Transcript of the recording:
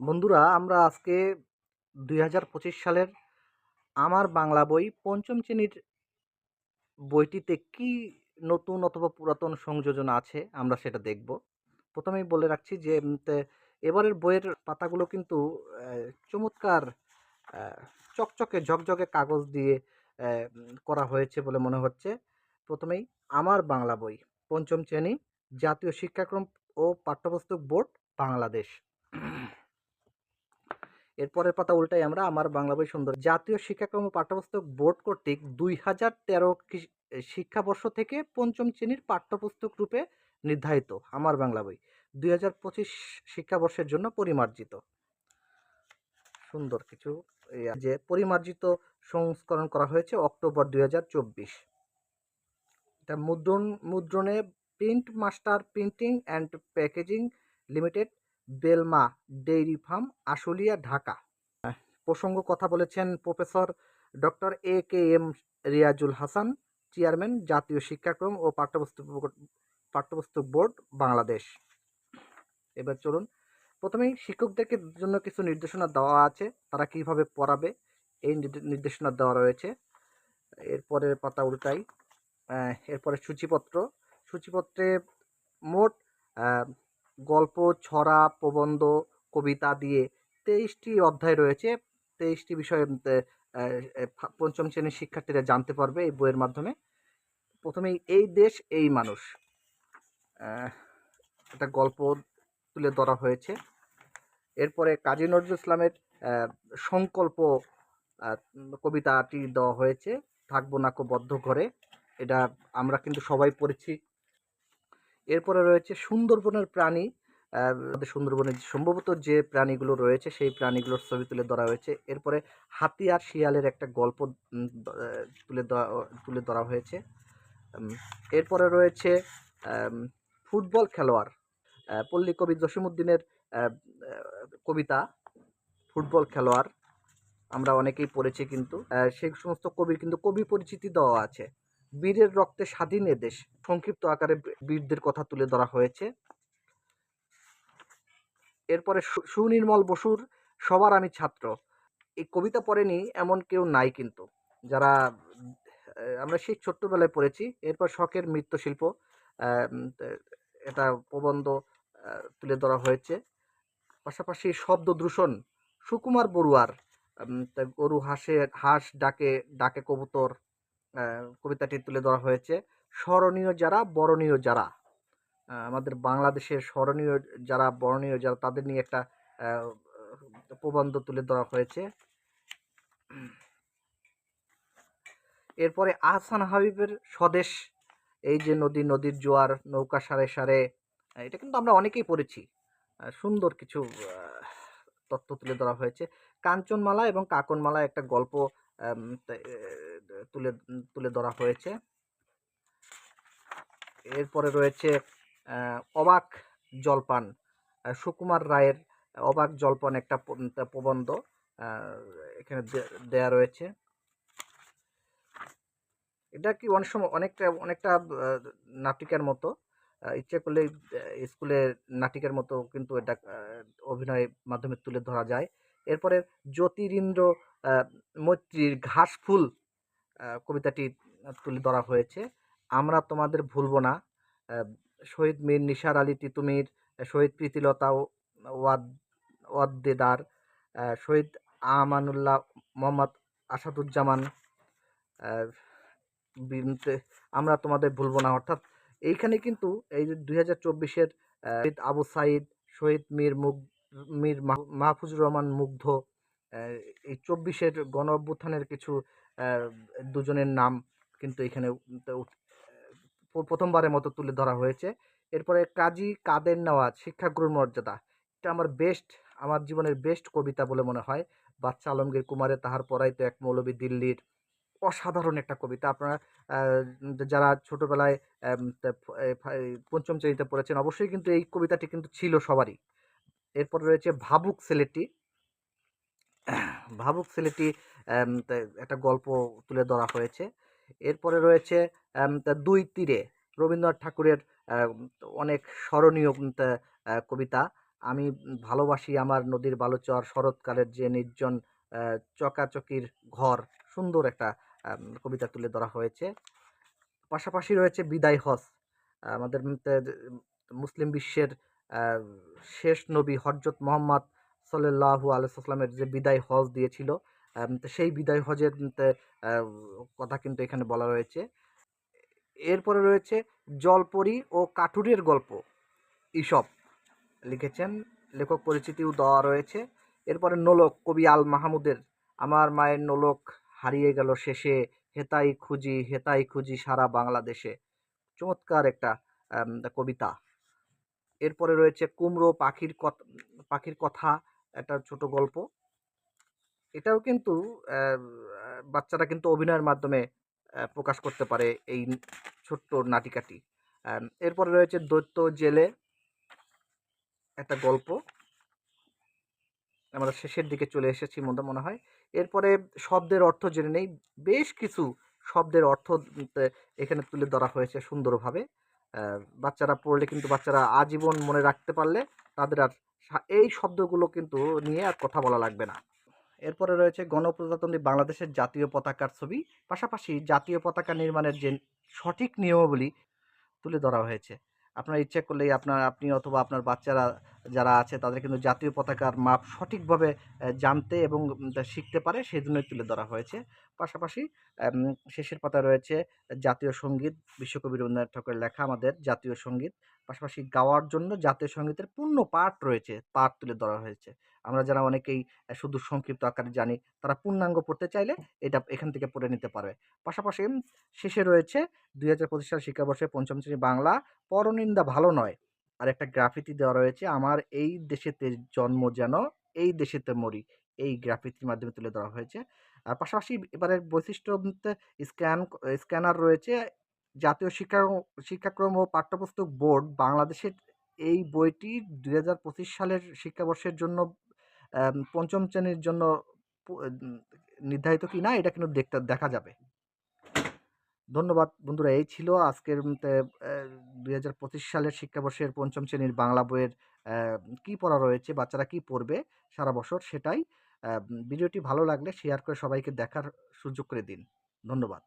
বন্ধুরা, আমরা আজকে দুই হাজার পঁচিশ সালের আমার বাংলা বই পঞ্চম শ্রেণির বইটিতে কি নতুন অথবা পুরাতন সংযোজন আছে, আমরা সেটা দেখব। প্রথমেই বলে রাখছি যে এবারের বইয়ের পাতাগুলো কিন্তু চমৎকার চকচকে, ঝকঝকে কাগজ দিয়ে করা হয়েছে বলে মনে হচ্ছে। প্রথমেই আমার বাংলা বই, পঞ্চম শ্রেণি জাতীয় শিক্ষাক্রম ও পাঠ্যপুস্তক বোর্ড, বাংলাদেশ। এরপরের পাতা উল্টাই আমরা আমার বাংলা বই সুন্দর। জাতীয় শিক্ষাক্রম পাঠ্যপুস্তক বোর্ড কর্তৃক দুই হাজার তেরো শিক্ষাবর্ষ থেকে পঞ্চম শ্রেণির পাঠ্যপুস্তক রূপে নির্ধারিত আমার বাংলা বই দুই হাজার পঁচিশ শিক্ষাবর্ষের জন্য পরিমার্জিত। সুন্দর কিছু যে পরিমার্জিত সংস্করণ করা হয়েছে অক্টোবর দুই হাজার চব্বিশ। এটা মুদ্রণ, মুদ্রণে print master printing and packaging limited Belma dairy farm, Ashulia, Dhaka. প্রসঙ্গ কথা বলেছেন professor doctor A K M Riazul Hasan, chairman, জাতীয় শিক্ষাক্রম ও পাঠ্যপুস্তক পাঠ্যপুস্তক বোর্ড, বাংলাদেশ। এবার চলুন, প্রথমেই শিক্ষকদেরকে জন্য কিছু নির্দেশনা দেওয়া আছে, তারা কীভাবে পড়াবে, এই নির্দেশনা দেওয়া রয়েছে। এরপরে পাতা উল্টাই এরপরে সূচিপত্র। সূচিপত্রে মোট গল্প, ছড়া, প্রবন্ধ, কবিতা দিয়ে তেইশটি অধ্যায় রয়েছে। তেইশটি বিষয়ে পঞ্চম শ্রেণির শিক্ষার্থীরা জানতে পারবে এই বইয়ের মাধ্যমে। প্রথমেই, এই দেশ, এই মানুষ। একটা গল্প তুলে ধরা হয়েছে। এরপরে কাজী নজরুল ইসলামের সংকল্প কবিতাটি দেওয়া হয়েছে, থাকব নাকো বদ্ধ ঘরে। এটা আমরা কিন্তু সবাই পড়েছি। এরপরে রয়েছে সুন্দরবনের প্রাণী সুন্দরবনে সম্ভবত যে প্রাণীগুলো রয়েছে সেই প্রাণীগুলোর ছবি তুলে ধরা হয়েছে। এরপরে হাতি আর শিয়ালের একটা গল্প তুলে তুলে ধরা হয়েছে। এরপরে রয়েছে ফুটবল খেলোয়াড় পল্লী কবি জসিমুদ্দিনের কবিতা, ফুটবল খেলোয়াড়। আমরা অনেকেই পড়েছি কিন্তু সেই সমস্ত কবির কিন্তু কবি পরিচিতি দেওয়া আছে। বীরের রক্তে স্বাধীন দেশ। সংক্ষিপ্ত আকারে বীরদের কথা তুলে ধরা হয়েছে। এরপরে সুনির্মল বসুর সবার আমি ছাত্র। এই কবিতা পড়েনি এমন কেউ নাই কিন্তু। যারা আমরা সেই ছোট্টবেলায় পড়েছি। এরপর শখের তে- এটা প্রবন্ধ তুলে ধরা হয়েছে। পাশাপাশি শব্দ দূষণ, সুকুমার বড়ুয়ার গরু হাসে, হাঁস ডাকে ডাকে কবুতর কবিতাটি তুলে ধরা হয়েছে। স্মরণীয় যারা, বরণীয় যারা। আমাদের বাংলাদেশের স্মরণীয় যারা, বরণীয় যারা, তাদের নিয়ে একটা প্রবন্ধ তুলে ধরা হয়েছে। এরপরে আহসান হাবিবের স্বদেশ, এই যে নদী, নদীর জোয়ার, নৌকা সারে সারে এটা কিন্তু আমরা অনেকেই পড়েছি। সুন্দর কিছু তথ্য তুলে ধরা হয়েছে। কাঞ্চনমালা এবং কাকনমালা একটা গল্প তুলে তুলে ধরা হয়েছে। এরপরে রয়েছে অবাক জলপান। সুকুমার রায়ের অবাক জলপান একটা প্রবন্ধ এখানে দেয়া রয়েছে। এটা কি অনেক সময়, অনেকটা অনেকটা নাটিকার মতো। ইচ্ছে করলে স্কুলে নাটিকের মতো কিন্তু এটা অভিনয়ের মাধ্যমে তুলে ধরা যায়। এরপরে জ্যোতিরিন্দ্র মৈত্রীর ঘাসফুল কবিতাটি তুলে ধরা হয়েছে। আমরা তোমাদের ভুলবো না। শহীদ মীর নিসার আলী তিতুমির, শহীদ প্রীতিলতা ওয়াদ, ওয়াদ্দেদার শহীদ আমানুল্লাহ মোহাম্মদ আসাদুজ্জামান আমরা তোমাদের ভুলবো না। অর্থাৎ এইখানে কিন্তু এই যে দুই হাজার চব্বিশের আবু সাইদ, শহীদ মীর মুগ, মীর মাহ- মাহফুজুর রহমান মুগ্ধ এই চব্বিশের গণ অভ্যুত্থানের কিছু দুজনের নাম কিন্তু এখানে প্রথমবারের মতো তুলে ধরা হয়েছে। এরপরে কাজী কাদের নেওয়াজ, শিক্ষাগুরুর মর্যাদা। এটা আমার বেস্ট আমার জীবনের বেস্ট কবিতা বলে মনে হয়। বাচ্চা আলমগীর কুমারে তাহার পরাই তো এক মৌলবী দিল্লির অসাধারণ একটা কবিতা। আপনারা যারা ছোটবেলায় পঞ্চম শ্রেণীতে পড়েছেন, অবশ্যই কিন্তু এই কবিতাটি কিন্তু ছিল সবারই। এরপর রয়েছে ভাবুক ছেলেটি। ভাবুক ছেলেটি একটা গল্প তুলে ধরা হয়েছে। এরপরে রয়েছে দুই তীরে রবীন্দ্রনাথ ঠাকুরের অনেক স্মরণীয় কবিতা। আমি ভালোবাসি আমার নদীর বালুচর, শরৎকালের যে নির্জন চকাচকির ঘর। সুন্দর একটা কবিতা তুলে ধরা হয়েছে। পাশাপাশি রয়েছে বিদায় হস আমাদের মুসলিম বিশ্বের শেষ নবী হজরত মোহাম্মদ সাল্লাহু আলাইসাল্লামের যে বিদায় হজ দিয়েছিল সেই বিদায় হজের কথা কিন্তু এখানে বলা রয়েছে। এরপরে রয়েছে জলপরি ও কাঠুরের গল্প। ইসব লিখেছেন, লেখক পরিচিতিও দেওয়া রয়েছে। এরপরে নোলক, কবি আল মাহমুদের, আমার মায়ের নোলক হারিয়ে গেল শেষে, হেতাই খুঁজি হেতাই খুঁজি সারা বাংলাদেশে। চমৎকার একটা কবিতা। এরপরে রয়েছে কুমড়ো পাখির কথা পাখির কথা একটা ছোট গল্প। এটাও কিন্তু বাচ্চারা কিন্তু অভিনয়ের মাধ্যমে প্রকাশ করতে পারে এই ছোট্ট নাটিকাটি। এরপরে রয়েছে দৈত্য জেলে একটা গল্প। আমরা শেষের দিকে চলে এসেছি মনে মনে হয়। এরপরে শব্দের অর্থ জেনে নেই। বেশ কিছু শব্দের অর্থ এখানে তুলে ধরা হয়েছে সুন্দরভাবে। বাচ্চারা পড়লে কিন্তু বাচ্চারা আজীবন মনে রাখতে পারলে তাদের আর এই শব্দগুলো কিন্তু নিয়ে আর কথা বলা লাগবে না। এরপরে রয়েছে গণপ্রজাতন্ত্রী বাংলাদেশের জাতীয় পতাকার ছবি। পাশাপাশি জাতীয় পতাকা নির্মাণের যে সঠিক নিয়মাবলী তুলে ধরা হয়েছে। আপনার ইচ্ছে করলেই আপনার, আপনি অথবা আপনার বাচ্চারা যারা আছে তাদের কিন্তু জাতীয় পতাকার মাপ সঠিকভাবে জানতে এবং শিখতে পারে সেই জন্যই তুলে ধরা হয়েছে। পাশাপাশি শেষের পাতায় রয়েছে জাতীয় সংগীত, বিশ্বকবি রবীন্দ্রনাথ ঠাকুরের লেখা আমাদের জাতীয় সংগীত। পাশাপাশি গাওয়ার জন্য জাতীয় সঙ্গীতের পূর্ণ পাঠ রয়েছে পাঠ তুলে ধরা হয়েছে। আমরা যারা অনেকেই শুধু সংক্ষিপ্ত আকারে জানি, তারা পূর্ণাঙ্গ পড়তে চাইলে এটা এখান থেকে পড়ে নিতে পারবে। পাশাপাশি, শেষে রয়েছে দুই হাজার পঁচিশ সাল শিক্ষাবর্ষে পঞ্চম শ্রেণি বাংলা, পরনিন্দা ভালো নয়। আর একটা গ্রাফিতি দেওয়া রয়েছে। আমার এই দেশেতে জন্ম যেন এই দেশেতে মরি, এই গ্রাফিতির মাধ্যমে তুলে ধরা হয়েছে। আর পাশাপাশি এবারের বৈশিষ্ট্য স্ক্যান, স্ক্যানার রয়েছে। জাতীয় শিক্ষা, শিক্ষাক্রম ও পাঠ্যপুস্তক বোর্ড বাংলাদেশের এই বইটি দুই হাজার পঁচিশ সালের শিক্ষাবর্ষের জন্য পঞ্চম শ্রেণির জন্য নির্ধারিত কি না এটা কিন্তু দেখতে, দেখা যাবে। ধন্যবাদ বন্ধুরা। এই ছিল আজকের দুই হাজার পঁচিশ সালের শিক্ষাবর্ষের পঞ্চম শ্রেণির বাংলা বইয়ের কী পড়া রয়েছে, বাচ্চারা কি পড়বে সারা বছর সেটাই ভিডিওটি ভালো লাগলে শেয়ার করে সবাইকে দেখার সুযোগ করে দিন। ধন্যবাদ।